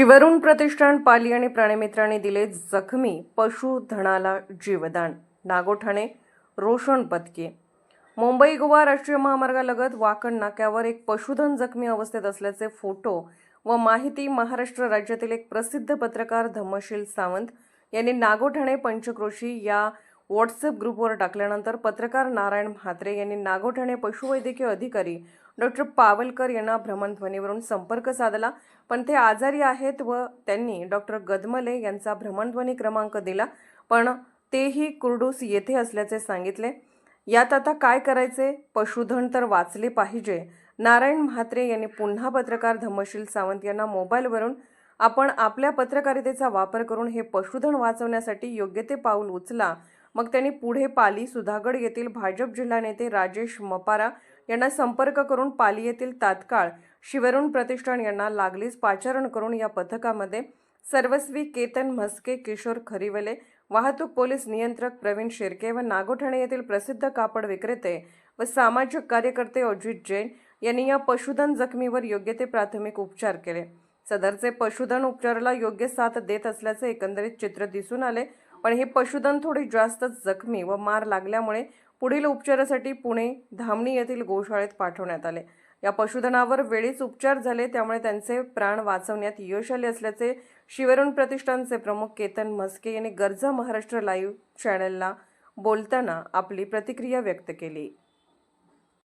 शिवरुण प्रतिष्ठान पाली आणि प्राणीमित्रांनी दिले जखमी पशुधनाला जीवदान. नागोठाणे रोशन पत्के मुंबई गोवा राष्ट्रीय महामार्गालगत वाकण नाक्यावर एक पशुधन जखमी अवस्थेत असल्याचे फोटो व माहिती महाराष्ट्र राज्यातील एक प्रसिद्ध पत्रकार धम्मशील सावंत यांनी नागोठाणे पंचक्रोशी या व्हॉट्सअप ग्रुपवर टाकल्यानंतर पत्रकार नारायण म्हात्रे यांनी नागोठाणे पशुवैद्यकीय अधिकारी डॉक्टर पावलकर यांना भ्रमणध्वनीवरून संपर्क साधला. पण ते आजारी आहेत व त्यांनी डॉक्टर गदमले यांचा भ्रमणध्वनी क्रमांक दिला. पण तेही कुर्डूस येथे असल्याचे सांगितले. यात आता काय करायचे? पशुधन तर वाचले पाहिजे. नारायण म्हात्रे यांनी पुन्हा पत्रकार धम्मशील सावंत यांना मोबाईलवरून आपण आपल्या पत्रकारितेचा वापर करून हे पशुधन वाचवण्यासाठी योग्य ते पाऊल उचला. मग त्यांनी पुढे पाली सुधागड येथील भाजप जिल्हा नेते राजेश मपारा यांना संपर्क करून पाली येथील तात्काळ शिवरुण प्रतिष्ठान यांना लागलीच पाचारण करून या पथकामध्ये सर्वस्वी केतन म्हस्के किशोर खरिवले वाहतूक पोलीस नियंत्रक प्रवीण शिर्के व नागोठाणे येथील प्रसिद्ध कापड विक्रेते व सामाजिक कार्यकर्ते अजित जैन यांनी या पशुधन जखमीवर योग्य ते प्राथमिक उपचार केले. सदरचे पशुधन उपचाराला योग्य साथ देत असल्याचे एकंदरीत चित्र दिसून आले पण हे पशुधन थोडे जास्तच जखमी व मार लागल्यामुळे पुढील उपचारासाठी पुणे धामणी येथील गोशाळेत पाठवण्यात आले. या पशुधनावर वेळीच उपचार झाले त्यामुळे त्यांचे प्राण वाचवण्यात यश आले असल्याचे शिवरुण प्रतिष्ठानचे प्रमुख केतन म्हस्के यांनी गरजा महाराष्ट्र लाईव्ह चॅनलला बोलताना आपली प्रतिक्रिया व्यक्त केली.